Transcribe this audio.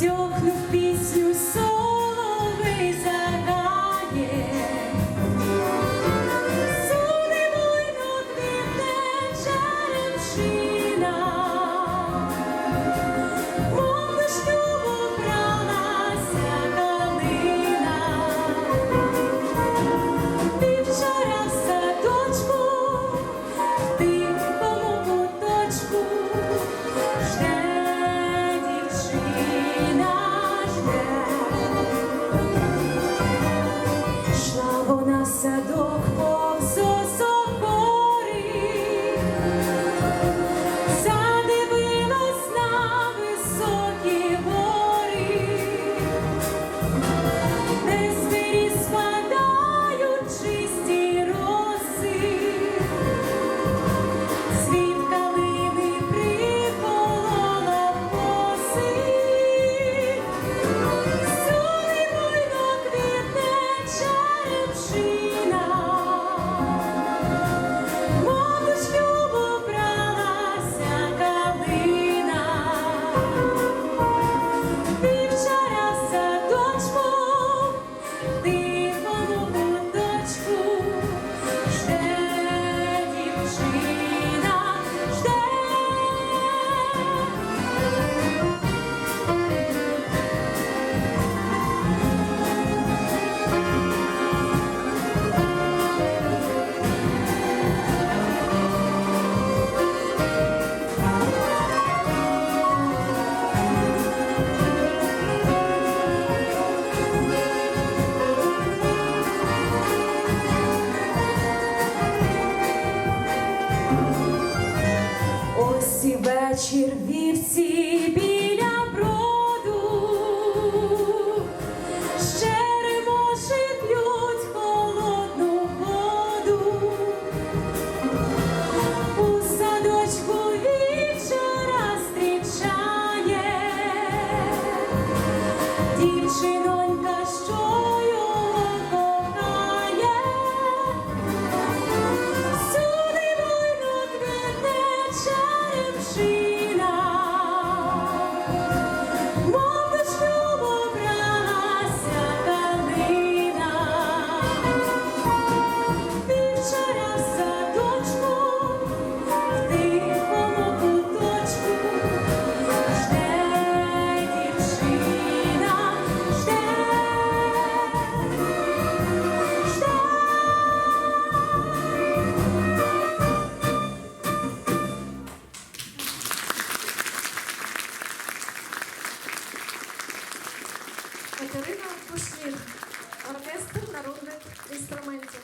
Дьохнув пісню соловий за червівці біля броду, щеремоші п'ють холодну воду, у садочку вічора зустрічає дівчину. Пушнір, оркестр народних інструментів.